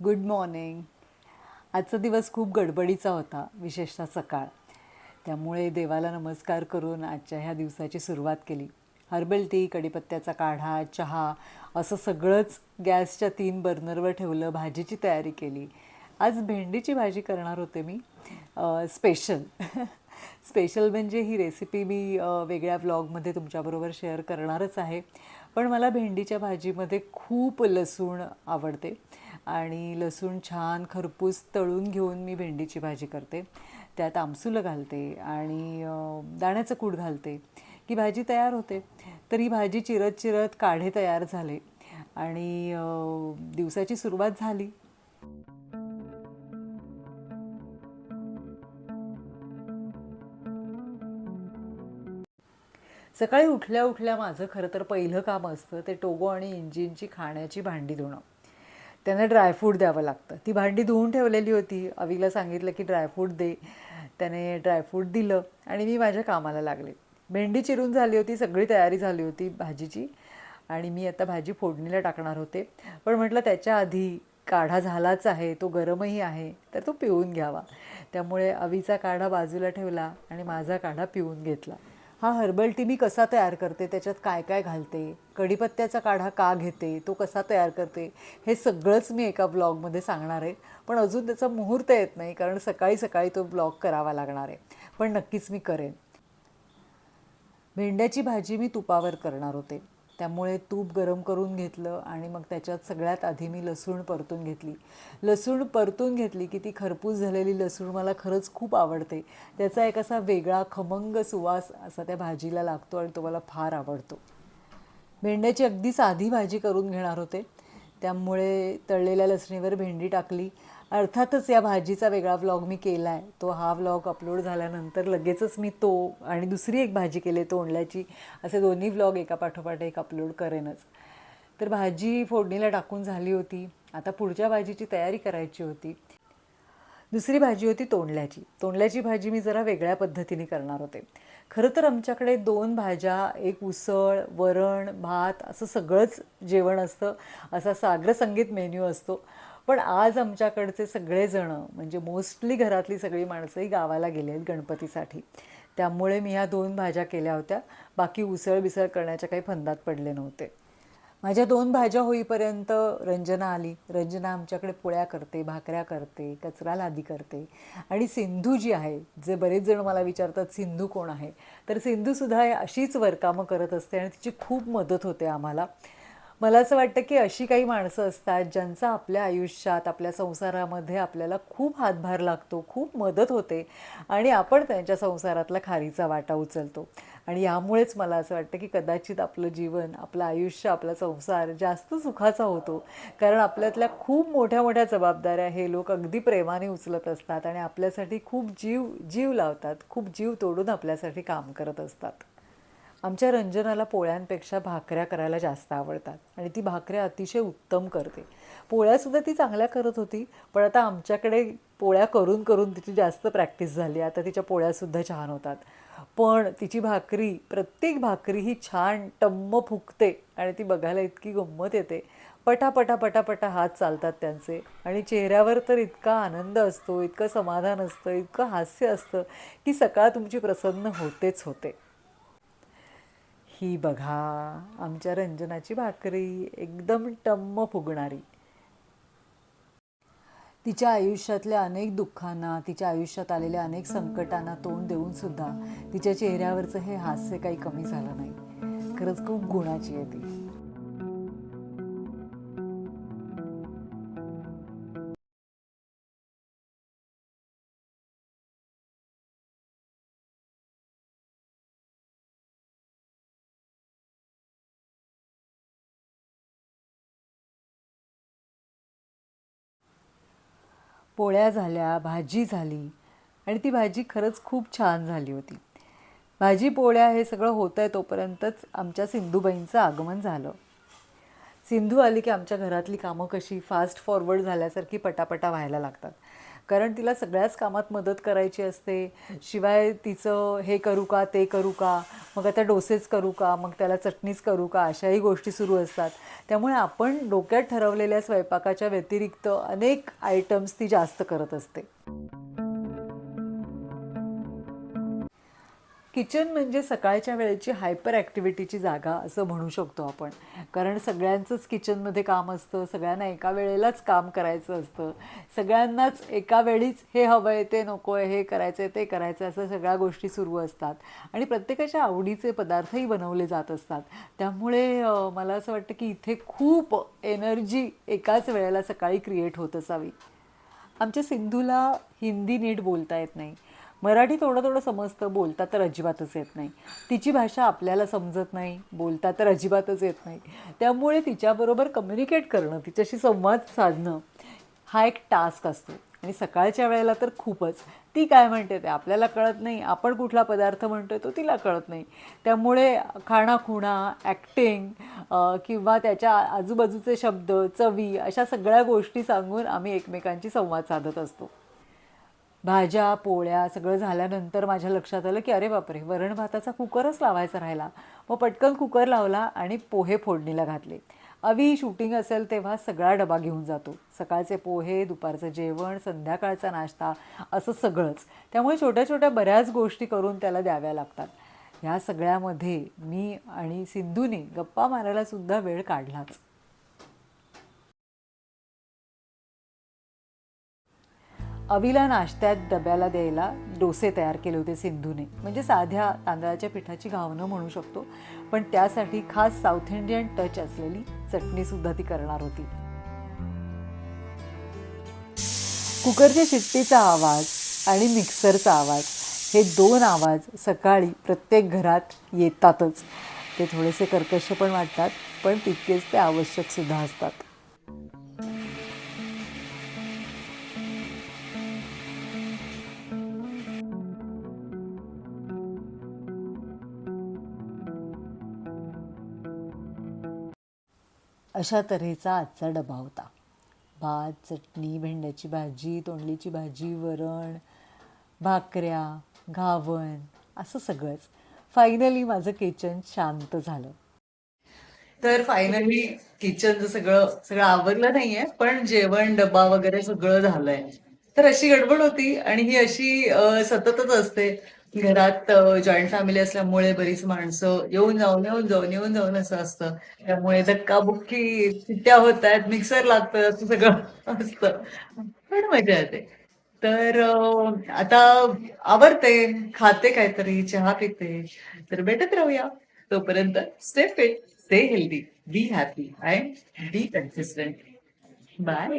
Good morning आजचा दिवस खूप गडबडीचा होता विशेषतः सकाळ. त्यामुळे देवाला नमस्कार करून आजच्या ह्या दिवसाची सुरुवात केली. हर्बल टी कडीपत्त्याचा काढा चहा असं सगळंच गॅसच्या तीन बर्नरवर ठेवलं भाजीची तयारी केली. आज भेंडीची भाजी करणार होते मी. स्पेशल स्पेशल म्हणजे ही रेसिपी मी वेगळ्या व्लॉगमध्ये तुमच्याबरोबर शेअर करणारच आहे. पण मला भेंडीच्या भाजीमध्ये खूप लसूण आवडते. आणि लसूण छान खरपूस तळून घेऊन मी भेंडीची भाजी करते. त्यात आमसुलं घालते आणि दाण्याचं कूट घालते की भाजी तयार होते. तर ही भाजी चिरत चिरत काढे तयार झाले आणि दिवसाची सुरुवात झाली. सकाळी उठल्या उठल्या माझं खरं तर पहिलं काम असतं ते टोगो आणि इंजिनची खाण्याची भांडी धुणं. त्यांना ड्रायफ्रूट द्यावं लागतं. ती भांडी धुवून ठेवलेली होती. अवीला सांगितलं की ड्रायफ्रूट दे. त्याने ड्रायफ्रूट दिलं आणि मी माझ्या कामाला लागले. भेंडी चिरून झाली होती. सगळी तयारी झाली होती भाजीची. आणि मी आता भाजी फोडणीला टाकणार होते. पण म्हटलं त्याच्या आधी काढा झालाच आहे. तो गरमही आहे. तर तो पिऊन घ्यावा. त्यामुळे अवीचा काढा बाजूला ठेवला आणि माझा काढा पिऊन घेतला. हा हर्बल टी मी कसा तयार करते? त्याच्यात काय काय घालते? कढीपत्त्याचा काढा का घेते? तो कसा तयार करते? हे सगळंच मी एका ब्लॉगमध्ये सांगणार आहे. पण अजून त्याचा मुहूर्त येत नाही कारण सकाळी सकाळी तो ब्लॉग करावा लागणार आहे. पण नक्कीच मी करेन. भेंड्याची भाजी मी तुपावर करणार होते. त्यामुळे तूप गरम करून घेतलं आणि मग त्याच्यात सगळ्यात आधी मी लसूण परतून घेतली. लसूण परतून घेतली की ती खरपूस झालेली लसूण मला खरंच खूप आवडते. त्याचा एक असा वेगळा खमंग सुवास असा त्या भाजीला लागतो आणि तो मला फार आवडतो. भेंड्याची अगदी साधी भाजी करून घेणार होते. त्यामुळे तळलेल्या लसणीवर भेंडी टाकली. अर्थातच या भाजीचा वेगळा व्लॉग मी केला आहे तो हा व्लॉग अपलोड झाल्यानंतर लगेचच मी तो आणि दुसरी एक भाजी केली तोंडल्याची. असे दोन्ही व्लॉग एका पाठोपाठ एक अपलोड करेनच. तर भाजी फोडणीला टाकून झाली होती. आता पुढच्या भाजीची तयारी करायची होती. दुसरी भाजी होती तोंडल्याची. तोंडल्याची भाजी मी जरा वेगळ्या पद्धतीने करणार होते. खरं तर आमच्याकडे दोन भाज्या एक उसळ वरण भात असं सगळंच जेवण असतं. असा सागर संगीत मेन्यू असतो. पण आज आमच्याकडचे सगळेजणं म्हणजे मोस्टली घरातली सगळी माणसंही गावाला गेली आहेत गणपतीसाठी. त्यामुळे मी ह्या दोन भाज्या केल्या होत्या. बाकी उसळ बिसळ करण्याच्या काही फंदात पडले नव्हते. माझ्या दोन भाज्या होईपर्यंत रंजना आली. रंजना आमच्याकडे पोळ्या करते भाकऱ्या करते कचरा लादी करते. आणि सिंधू जी आहे जे बरेच जण मला विचारतात सिंधू कोण आहे? तर सिंधूसुद्धा अशीच वरकामं करत असते आणि तिची खूप मदत होते आम्हाला. मला असं वाटतं की अशी काही माणसं असतात ज्यांचा आपल्या आयुष्यात आपल्या संसारामध्ये आपल्याला खूप हातभार लागतो खूप मदत होते आणि आपण त्यांच्या संसारातला खारीचा वाटा उचलतो. आणि यामुळेच मला असं वाटतं की कदाचित आपलं जीवन आपलं आयुष्य आपला संसार जास्त सुखाचा होतो. कारण आपल्यातल्या खूप मोठ्या मोठ्या जबाबदाऱ्या हे लोक अगदी प्रेमाने उचलत असतात आणि आपल्यासाठी खूप जीव जीव लावतात खूप जीव तोडून आपल्यासाठी काम करत असतात. आमच्या रंजनाला पोळ्यांपेक्षा भाकऱ्या करायला जास्त आवडतात आणि ती भाकऱ्या अतिशय उत्तम करते. पोळ्यासुद्धा ती चांगल्या करत होती पण आता आमच्याकडे पोळ्या करून करून तिची जास्त प्रॅक्टिस झाली. आता तिच्या पोळ्यासुद्धा छान होतात. पण तिची भाकरी प्रत्येक भाकरी ही छान टम्म फुगते आणि ती बघायला इतकी गंमत येते. पटापटा पटापटा हात चालतात त्यांचे आणि चेहऱ्यावर तर इतका आनंद असतो इतकं समाधान असतं इतकं हास्य असतं की सकाळ तुमची प्रसन्न होतेच होते. ही बघा आमच्या रंजनाची भाकरी एकदम टम्म फुगणारी. तिच्या आयुष्यातल्या अनेक दुःखांना तिच्या आयुष्यात आलेल्या अनेक संकटांना तोंड देऊन सुद्धा तिच्या चेहऱ्यावरचं हे हास्य काही कमी झालं नाही. खरंच खूप गुणाची आहे ती. पोळ्या झाल्या भाजी झाली आणि ती भाजी खरंच खूप छान झाली होती. भाजी पोळ्या हे सगळं होतं आहे तोपर्यंतच आमच्या सिंधूबाईंचं आगमन झालं. सिंधू आली की आमच्या घरातली कामं कशी फास्ट फॉरवर्ड झाल्यासारखी पटापटा व्हायला लागतात. कारण तिला सगळ्याच कामात मदत करायची असते. शिवाय तिचं हे करू का ते करू का मग आता डोसेच करू का मग त्याला चटणीच करू का अशाही गोष्टी सुरू असतात. त्यामुळे आपण डोक्यात ठरवलेल्या स्वयंपाकाच्या व्यतिरिक्त अनेक आयटम्स ती जास्त करत असते. किचन म्हणजे सकाळच्या वेळेची हायपर ॲक्टिव्हिटीची जागा असं म्हणू शकतो आपण. कारण सगळ्यांचंच किचनमध्ये काम असतं सगळ्यांना एका वेळेलाच काम करायचं असतं. सगळ्यांनाच एका वेळीच हे हवं आहे ते नको आहे हे करायचं आहे ते करायचं आहे असं सगळ्या गोष्टी सुरू असतात. आणि प्रत्येकाच्या आवडीचे पदार्थही बनवले जात असतात. त्यामुळे मला असं वाटतं की इथे खूप एनर्जी एकाच वेळेला सकाळी क्रिएट होत असावी. आमच्या सिंधूला हिंदी नीट बोलता येत नाही. मराठी थोडं थोडं समजतं बोलता तर अजिबातच येत नाही. तिची भाषा आपल्याला समजत नाही बोलता तर अजिबातच येत नाही. त्यामुळे तिच्याबरोबर कम्युनिकेट करणं तिच्याशी संवाद साधणं हा एक टास्क असतो. आणि सकाळच्या वेळेला तर खूपच. ती काय म्हणते ते आपल्याला कळत नाही आपण कुठला पदार्थ म्हणतोय तो तिला कळत नाही. त्यामुळे खाणाखुणा ॲक्टिंग किंवा त्याच्या आजूबाजूचे शब्द चवी अशा सगळ्या गोष्टी सांगून आम्ही एकमेकांची संवाद साधत असतो. भाज्या पोळ्या सगळं झाल्यानंतर माझ्या लक्षात आलं की अरे बापरे वरण भाताचा कुकरच लावायचा राहिला. मग पटकन कुकर लावला आणि पोहे फोडणीला घातले. अवी शूटिंग असेल तेव्हा सगळा डबा घेऊन जातो. सकाळचे पोहे दुपारचं जेवण संध्याकाळचा नाश्ता असं सगळंच. त्यामुळे छोट्या छोट्या बऱ्याच गोष्टी करून त्याला द्याव्या लागतात. ह्या सगळ्यामध्ये मी आणि सिंधूने गप्पा मारायला सुद्धा वेळ काढलाच. अविला नाश्त्यात डब्याला द्यायला डोसे तयार केले होते सिंधूने. म्हणजे साध्या तांदळाच्या पिठाची घावणं म्हणू शकतो. पण त्यासाठी खास साऊथ इंडियन टच असलेली चटणीसुद्धा ती करणार होती. कुकरच्या शिट्टीचा आवाज आणि मिक्सरचा आवाज हे दोन आवाज सकाळी प्रत्येक घरात येतातच. ते थोडेसे कर्कश पण वाटतात पण तितकेच ते आवश्यक सुद्धा असतात. अशा तऱ्हेचा आजचा डबा होता. भात चटणी भेंड्याची भाजी तोंडलीची भाजी वरण भाकऱ्या घावण असं सगळंच. फायनली माझं किचन शांत झालं. तर फायनली किचनचं सगळं सगळं आवरलं नाहीये पण जेवण डबा वगैरे सगळं झालंय. तर अशी गडबड होती आणि ही अशी सततच असते. घरात जॉईंट फॅमिली असल्यामुळे बरीच माणसं येऊन जाऊन येऊन जाऊन येऊन जाऊन असं असतं. त्यामुळे धक्काबुक्की चिट्ट्या होत आहेत मिक्सर लागतं असं सगळं असतं. पण मजा येते. तर आता आवरते खाते काहीतरी चहा पिते. तर भेटत राहूया. तोपर्यंत stay fit stay healthy be happy and be consistent bye